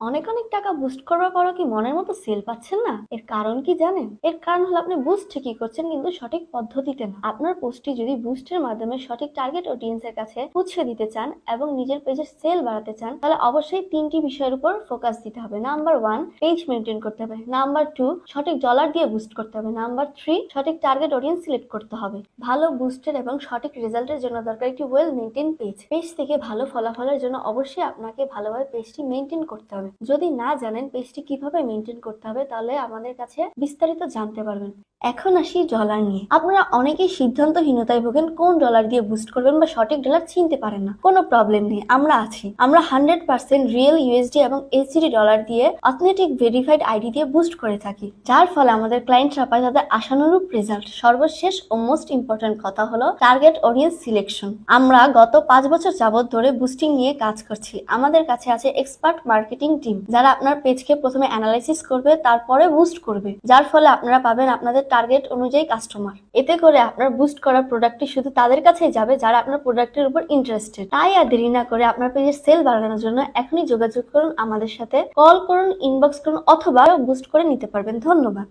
অনেক অনেক টাকা বুস্ট করার পরও কি মনের মতো সেল পাচ্ছেন না? এর কারণ কি জানেন? এর কারণ হলো আপনি বুস্ট ঠিকই করছেন কিন্তু সঠিক পদ্ধতিতে না। আপনার পোস্টটি যদি বুস্টের মাধ্যমে সঠিক টার্গেট অডিয়েন্সের কাছে পৌঁছে দিতে চান এবং নিজের পেজের সেল বাড়াতে চান, তাহলে অবশ্যই তিনটি বিষয়ের উপর ফোকাস দিতে হবে। নাম্বার ওয়ান পেজ মেনটেন করতে হবে। নাম্বার টু সঠিক ডলার দিয়ে বুস্ট করতে হবে। নাম্বার থ্রি সঠিক টার্গেট অডিয়েন্স সিলেক্ট করতে হবে। ভালো বুস্টের এবং সঠিক রেজাল্টের জন্য দরকার একটি ওয়েল মেনটেন পেজ পেজ থেকে ভালো ফলাফলের জন্য অবশ্যই আপনাকে ভালোভাবে পেজটি মেনটেন করতে হবে। যদি না জানেন পেজটি কীভাবে মেনটেন করতে হবে, তাহলে আমাদের কাছে বিস্তারিত জানতে পারবেন। এখন আসি ডলার নিয়ে। আপনারা অনেকেই সিদ্ধান্তহীনতায় ভোগেন, কোন ডলার দিয়ে বুস্ট করবেন বা সঠিক ডলার চিনতে পারেন না। কোনো প্রবলেম নেই, আমরা আছি। আমরা হান্ড্রেড পার্সেন্ট রিয়েল ইউএসডি এবং এইচডি ডলার দিয়ে অথেন্টিক ভেরিফাইড আইডি দিয়ে বুস্ট করে থাকি। যার ফলে আমাদের ক্লায়েন্টরা পায় তাদের আশানুরূপ রেজাল্ট সর্বশেষ ও মোস্ট ইম্পর্টেন্ট কথা হলো টার্গেট অডিয়েন্স সিলেকশন আমরা গত পাঁচ বছর যাবত ধরে বুস্টিং নিয়ে কাজ করছি। আমাদের কাছে আছে এক্সপার্ট মার্কেটিং টিম যারা আপনার পেজকে প্রথমে অ্যানালাইসিস করবে, তারপরে বুস্ট করবে, যার ফলে আপনারা পাবেন আপনাদের টার্গেট অনুযায়ী কাস্টমার এতে করে আপনার বুস্ট করা প্রোডাক্টটি শুধু তাদের কাছেই যাবে, যারা আপনার প্রোডাক্টের উপর ইন্টারেস্টেড তাই আর দেরি না করে আপনার পেজের সেল বাড়ানোর জন্য এখনই যোগাযোগ করুন আমাদের সাথে। কল করুন ইনবক্স করুন, অথবা বুস্ট করে নিতে পারবেন। ধন্যবাদ।